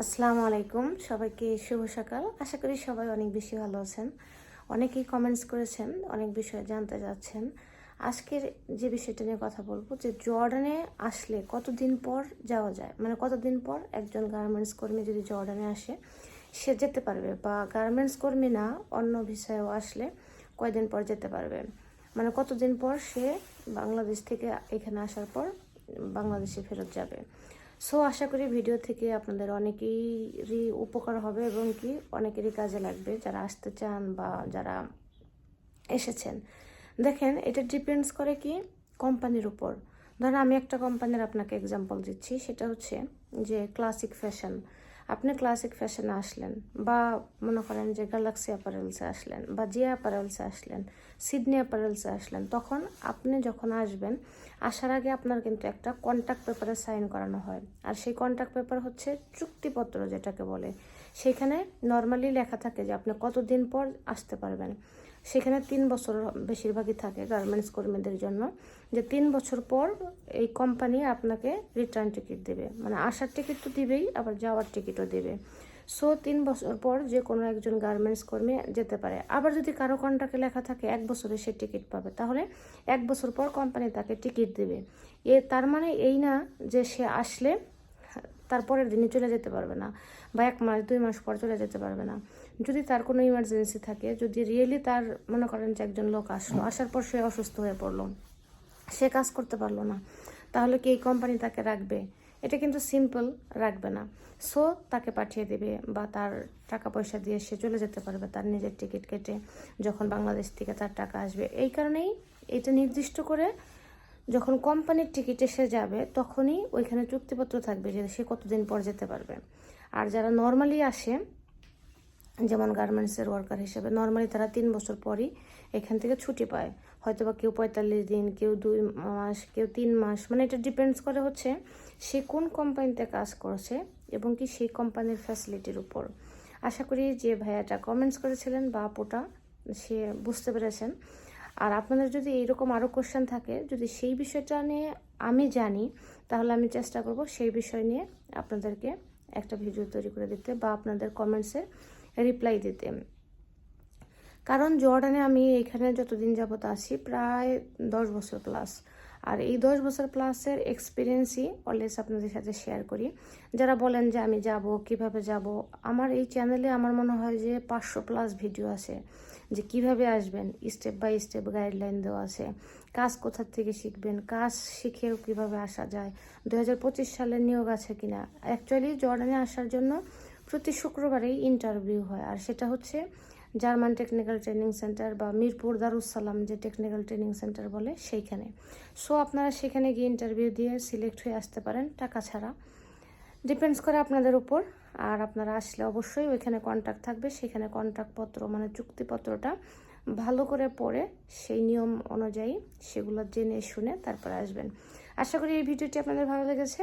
আসসালামু আলাইকুম। সবাইকে শুভ সকাল। আশা করি সবাই অনেক বেশি ভালো আছেন। অনেকেই কমেন্টস করেছেন, অনেক বিষয়ে জানতে যাচ্ছেন আজকের যে বিষয়টা নিয়ে কথা বলব, যে জর্ডানে আসলে কতদিন পর যাওয়া যায়? মানে কতদিন পর একজন গার্মেন্টস কর্মী যদি জর্ডানে আসে, সে যেতে পারবে? বা গার্মেন্টস কর্মী না, অন্য বিষয়েও আসলে কয়দিন পর যেতে পারবে? মানে কতদিন পর সে বাংলাদেশ থেকে এখানে আসার পর বাংলাদেশে ফেরত যাবে। সো আশা করি ভিডিও থেকে আপনাদের অনেকেরই উপকার হবে এবং কি অনেকেরই কাজে লাগবে। যারা আসতে চান বা যারা এসেছেন। দেখেন, এটা ডিপেন্ডস করে কি কোম্পানির উপর। ধরেন, আমি একটা কোম্পানির আপনাকে এক্সাম্পল দিচ্ছি। সেটা হচ্ছে যে ক্লাসিক ফ্যাশন আপনি ক্লাসিক ফ্যাশনে আসলেন বা মনে করেন যে গ্যালাক্সি অ্যাপারেলসে আসলেন বা জিয়া অ্যাপারেলসে আসলেন সিডনি অ্যাপারেলসে আসলেন, তখন আপনি যখন আসবেন, আসার আগে আপনার কিন্তু একটা কন্ট্যাক্ট পেপারে সাইন করানো হয়। আর সেই কন্ট্যাক্ট পেপার হচ্ছে চুক্তিপত্র যেটাকে বলে। সেখানে নর্মালি লেখা থাকে যে আপনি কতদিন পর আসতে পারবেন। সেখানে তিন বছর বেশিরভাগই থাকে গার্মেন্টস কর্মীদের জন্য। যে তিন বছর পর এই কোম্পানি আপনাকে রিটার্ন টিকিট দেবে। মানে আসার টিকিট তো দিবেই, আবার যাওয়ার টিকিটও দেবে। সো তিন বছর পর যে কোনো একজন গার্মেন্টস কর্মী যেতে পারে। আবার যদি কারও কন্ট্রাক্টে লেখা থাকে, এক বছরে সে টিকিট পাবে। তাহলে এক বছর পর কোম্পানি তাকে টিকিট দেবে। এ, তার মানে এই না যে সে আসলে তারপরের দিনই চলে যেতে পারবে না বা এক মাস, দুই মাস পর চলে যেতে পারবে না। যদি তার কোনো ইমার্জেন্সি থাকে, যদি রিয়েলি তার মনে করেন যে একজন লোক আসলো, আসার পর সে অসুস্থ হয়ে পড়ল, সে কাজ করতে পারল না, তাহলে কি এই কোম্পানি তাকে রাখবে? এটা কিন্তু সিম্পল রাখবে না। সো তাকে পাঠিয়ে দেবে বা তার টাকা পয়সা দিয়ে সে চলে যেতে পারবে তার নিজের টিকিট কেটে, যখন বাংলাদেশ থেকে তার টাকা আসবে। এই কারণেই এটা নির্দিষ্ট করে যখন কোম্পানির টিকিট এসে যাবে, তখনই ওইখানে চুক্তিপত্র থাকবে যে সে কতদিন পর যেতে পারবে। আর যারা নর্মালি আসে, যেমন গার্মেন্টসের ওয়ার্কার হিসেবে নর্মালি তারা তিন বছর পরই এখান থেকে ছুটি পায়। হয়তো বা কেউ পঁয়তাল্লিশ দিন, কেউ দুই মাস, কেউ তিন মাস মানে এটা ডিপেন্ডস করে হচ্ছে সে কোন কোম্পানিতে কাজ করছে এবং কি সেই কোম্পানির ফ্যাসিলিটির উপর। আশা করি যে ভাইয়াটা কমেন্টস করেছিলেন বা আপুটা, সে বুঝতে পেরেছেন। আর আপনাদের যদি এইরকম আরও কোশ্চেন থাকে, যদি সেই বিষয়টা নিয়ে আমি জানি, তাহলে আমি চেষ্টা করব সেই বিষয় নিয়ে আপনাদেরকে একটা ভিডিও তৈরি করে দিতে বা আপনাদের কমেন্টসে রিপ্লাই দিতে। কারণ জর্ডানে আমি এখানে যতদিন যাবত আসি প্রায় দশ বছর প্লাস আর এই দশ বছর প্লাসের এক্সপিরিয়েন্সই অলওয়েজ আপনাদের সাথে শেয়ার করি। যারা বলেন যে আমি যাব, কীভাবে যাব, আমার এই চ্যানেলে আমার মনে হয় যে পাঁচশো প্লাস ভিডিও আছে। যে কীভাবে আসবেন? স্টেপ বাই স্টেপ গাইডলাইন দেওয়া আছে। কাজ কোথার থেকে শিখবেন? কাজ শিখেও কীভাবে আসা যায়? দু হাজার পঁচিশ সালের নিয়োগ আছে কিনা? অ্যাকচুয়ালি জর্ডানে আসার জন্য প্রতি শুক্রবারেই ইন্টারভিউ হয়। আর সেটা হচ্ছে জার্মান টেকনিক্যাল ট্রেনিং সেন্টার বা মিরপুর দারুসালাম যে টেকনিক্যাল ট্রেনিং সেন্টার বলে সেইখানে। সো আপনারা সেখানে গিয়ে ইন্টারভিউ দিয়ে সিলেক্ট হয়ে আসতে পারেন। টাকা ছাড়া ডিপেন্ডস করে আপনাদের উপর। আর আপনারা আসলে অবশ্যই ওইখানে কন্ট্যাক্ট থাকবে। সেখানে কন্ট্রাক্টপত্র মানে চুক্তিপত্রটা ভালো করে পড়ে, সেই নিয়ম অনুযায়ী সেগুলো জেনে শুনে তারপরে আসবেন। আশা করি এই ভিডিওটি আপনাদের ভালো লেগেছে।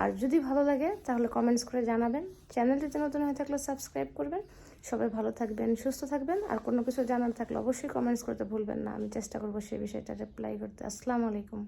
আর যদি ভালো লাগে, তাহলে কমেন্টস করে জানাবেন। চ্যানেলটিতে নতুন হয়ে থাকলে সাবস্ক্রাইব করবেন। সবাই ভালো থাকবেন, সুস্থ থাকবেন। আর কোনো কিছু জানার থাকলে অবশ্যই কমেন্টস করতে ভুলবেন না। আমি চেষ্টা করব সেই বিষয়টা রিপ্লাই করতে। আসসালামু আলাইকুম।